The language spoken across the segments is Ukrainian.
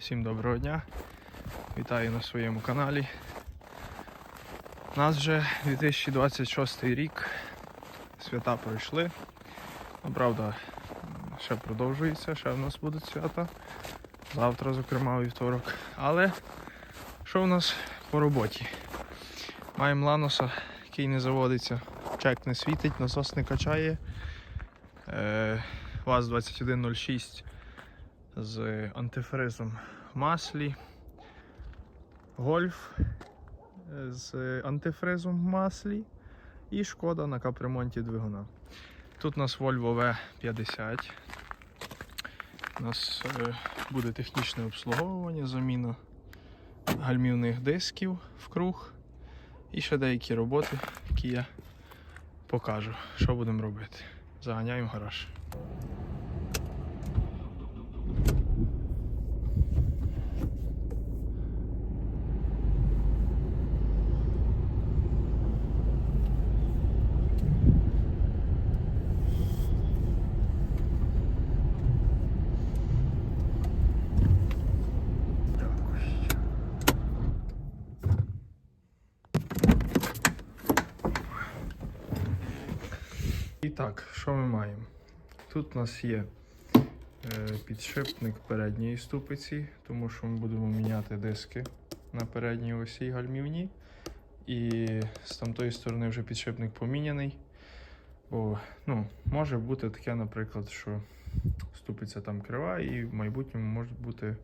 Всім доброго дня. Вітаю на своєму каналі. У нас вже 2026 рік. Свята пройшли. Ну, правда, ще продовжується, ще в нас будуть свята. Завтра, зокрема, у вівторок. Але що в нас по роботі? Маємо ланоса, який не заводиться, чек не світить, насос не качає. Е, ВАЗ-2106 з антифризом маслі. Гольф е, з антифризом маслі. І шкода на капремонті двигуна. Тут у нас Volvo V50. У нас е, буде технічне обслуговування, заміна гальмівних дисків в круг. І ще деякі роботи, які я покажу, що будемо робити. Заганяємо гараж. Так, що ми маємо? Тут у нас є е, підшипник передньої ступиці, тому що ми будемо міняти диски на передній осі гальмівні. І з тамтої сторони вже підшипник поміняний. Бо ну, може бути таке, наприклад, що ступиця там крива і в майбутньому може бути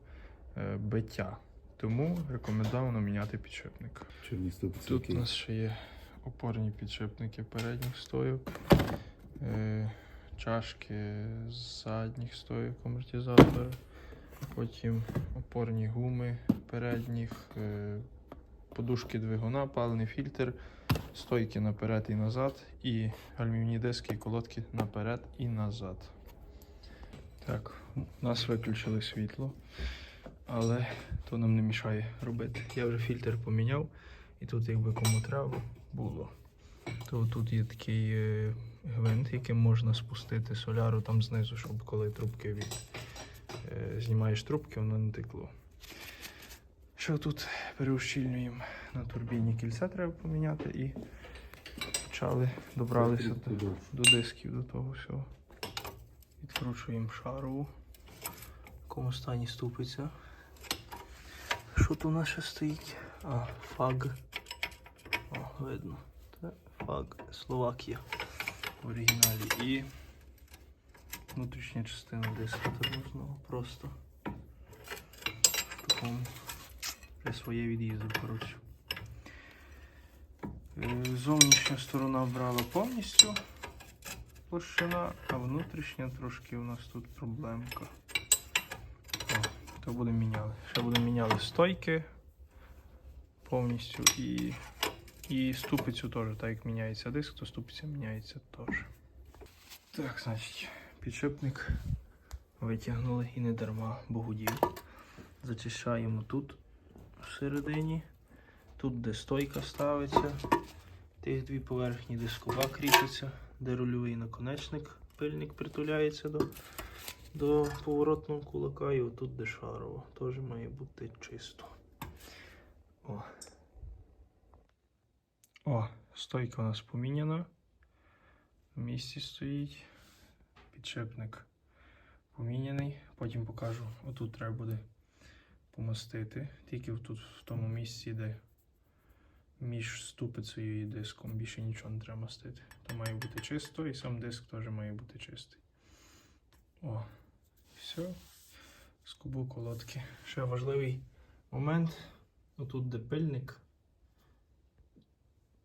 е, биття. Тому рекомендовано міняти підшипник. Чорні ступиці. Тут у нас ще є опорні підшипники передніх стойок, чашки з задніх стойок амортизатора, потім опорні гуми передніх, е, подушки двигуна, паливний фільтр, стойки наперед і назад, і гальмівні диски і колодки наперед і назад. Так, у нас виключили світло, але то нам не мішає робити. Я вже фільтр поміняв. І тут, якби кому треба було, то тут є такий е, гвинт, яким можна спустити соляру там знизу, щоб коли трубки від е, знімаєш трубки, воно не текло. Що тут переущільнюємо на турбіні кільця треба поміняти і почали, добралися до, до дисків до того всього. Відкручуємо шарову. В якому стані ступиться. Що тут у нас ще стоїть? А, фаг. О, видно. Це фаг Словакія в оригіналі. І внутрішня частина диска тормозного просто в такому вже своє від'їздив, коротше. Е, Зовнішня сторона брала повністю площина, а внутрішня трошки у нас тут проблемка. О, то будемо міняли. Ще будемо міняли стойки повністю і, і ступицю теж, так як міняється диск, то ступиця міняється теж. Так, значить, підшипник витягнули і не дарма богудів. Зачищаємо тут всередині, тут де стойка ставиться, тих дві поверхні дискова кріпиться, де рульовий наконечник, пильник притуляється до до поворотного кулака і отут де шарово. Теж має бути чисто. О. О, стойка у нас поміняна. В місці стоїть. Підшипник поміняний. Потім покажу. Отут треба буде помастити. Тільки тут в тому місці, де між ступицею і диском більше нічого не треба мастити. То має бути чисто і сам диск теж має бути чистий. О, все. Скобу колодки. Ще важливий момент. Отут, де пильник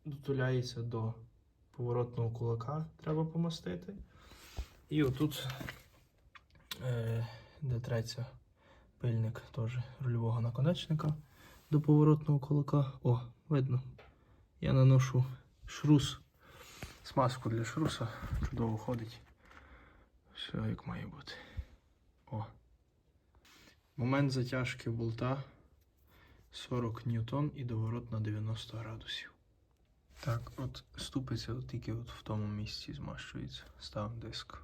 дотуляється до поворотного кулака, треба помастити. І отут, е, де треться пильник теж рульового наконечника до поворотного кулака. О, видно. Я наношу шрус, смазку для шруса. Чудово ходить. Все як має бути. О. Момент затяжки болта 40 ньютон і доворот на 90 градусів. Так, от ступиця от тільки от в тому місці змащується. Ставимо диск.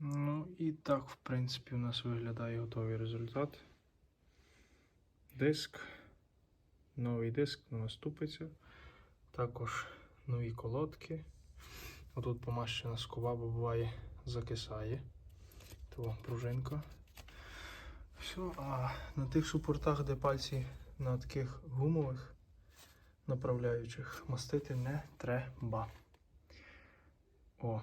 Ну і так, в принципі, у нас виглядає готовий результат. диск. Новий диск, нова ступиця. Також нові колодки. Отут помащена скоба, бо буває закисає. То пружинка. Все, а на тих супортах, де пальці на таких гумових направляючих, мастити не треба. О.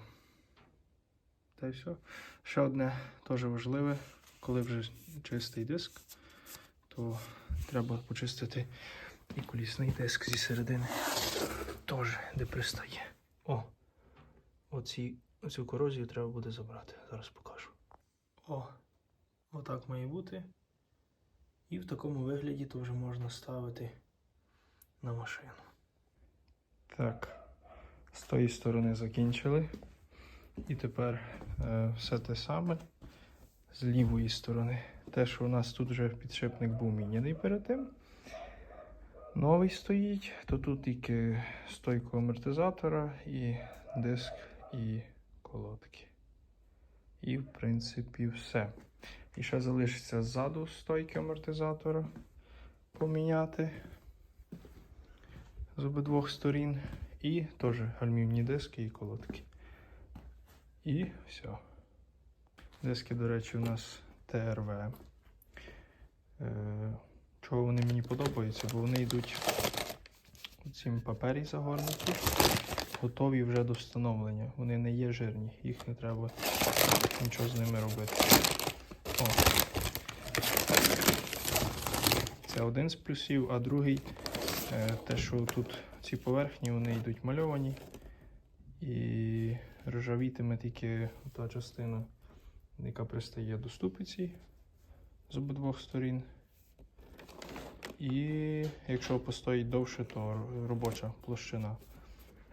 Та й все. Ще одне теж важливе, коли вже чистий диск, то треба почистити і колісний диск зі середини. Теж де пристає. О! Оці, оцю корозію треба буде забрати. Зараз покажу. О! Отак має бути. І в такому вигляді вже можна ставити на машину. Так, з тої сторони закінчили. І тепер е, все те саме з лівої сторони. Те, що у нас тут вже підшипник був міняний перед тим. Новий стоїть, то тут тільки стойку амортизатора і диск і колодки. І, в принципі, все. І ще залишиться ззаду стойки амортизатора поміняти з обидвох сторін. І теж гальмівні диски і колодки. І все. Диски, до речі, у нас ТРВ. Е, чого вони мені подобаються? Бо вони йдуть у папері загорнуті, готові вже до встановлення. Вони не є жирні, їх не треба нічого з ними робити. О. Це один з плюсів, а другий те, що тут ці поверхні вони йдуть мальовані. І ржавітиме тільки та частина, яка пристає до ступиці з обидвох сторін. І якщо постоїть довше, то робоча площина.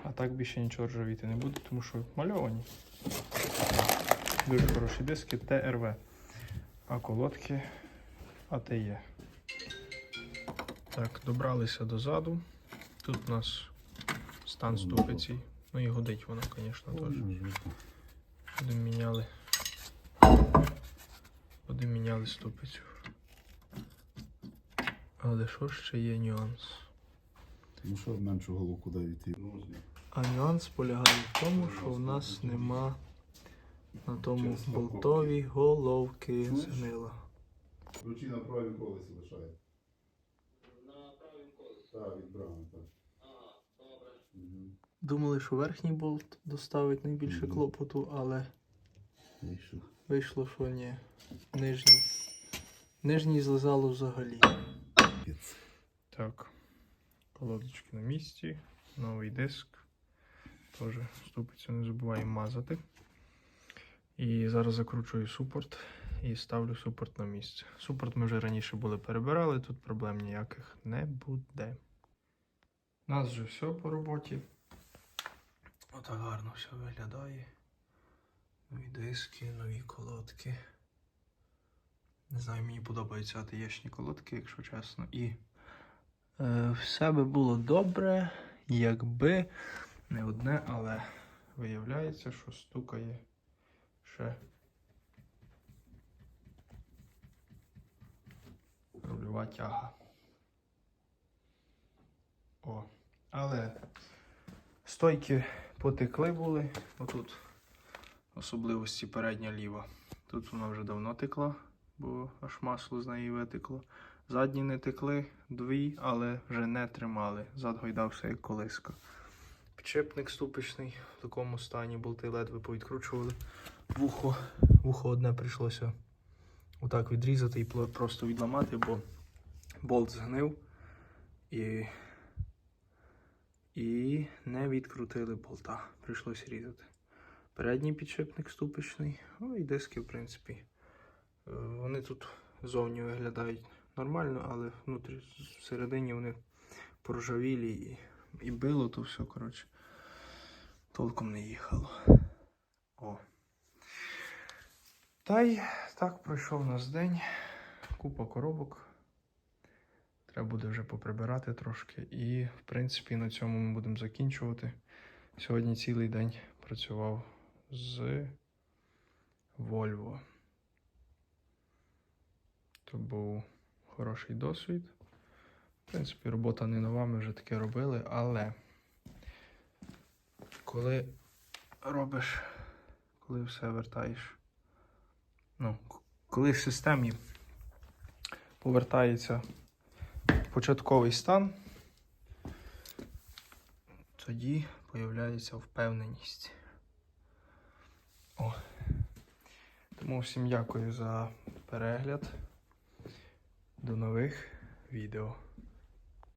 А так більше нічого ржавіти не буде, тому що мальовані. Дуже хороші диски ТРВ. А колодки АТЕ. Так, добралися дозаду. Тут у нас стан ступиці. Ну і годить вона, звісно, теж. Будемо міняли. Будемо міняли ступицю. Але що ще є нюанс? Ну що меншу голову куди йти? А нюанс полягає в тому, що в нас нема на тому болтові головки згнила. Ключі на правій колесі лишає. Так. Ага, добре. Думали, що верхній болт доставить найбільше Мгм. клопоту, але Вийшов. вийшло, що ні. Нижній. Нижній злизало взагалі. Так. Колодочки на місці. Новий диск. Теж ступицю не забуваємо мазати. І зараз закручую супорт і ставлю супорт на місце. Супорт ми вже раніше були перебирали, тут проблем ніяких не буде. У нас вже все по роботі. Отак гарно все виглядає. Нові диски, нові колодки. Не знаю, мені подобаються атеєчні колодки, якщо чесно. І е, все би було добре, якби не одне, але виявляється, що стукає ще рульова тяга. О, але стойки потекли були. Отут особливості передня ліва. Тут вона вже давно текла, бо аж масло з неї витекло. Задні не текли, дві, але вже не тримали. Зад гойдався як колиска. Підшипник ступичний в такому стані, болти ледве повідкручували. Вухо, вухо одне прийшлося отак відрізати і просто відламати, бо болт згнив і, і не відкрутили болта. Прийшлося різати. Передній підшипник ступичний, ну і диски, в принципі. е, Вони тут зовні виглядають нормально, але внутрі всередині вони поржавілі і, і било то все, коротше. Толком не їхало. О. Та й так пройшов у нас день. Купа коробок. Треба буде вже поприбирати трошки. І, в принципі, на цьому ми будемо закінчувати. Сьогодні цілий день працював з Volvo. То був хороший досвід. В принципі, робота не нова, ми вже таке робили, але коли робиш, коли все вертаєш, ну, коли в системі повертається початковий стан, тоді появляється впевненість. О. Тому всім дякую за перегляд. До нових відео.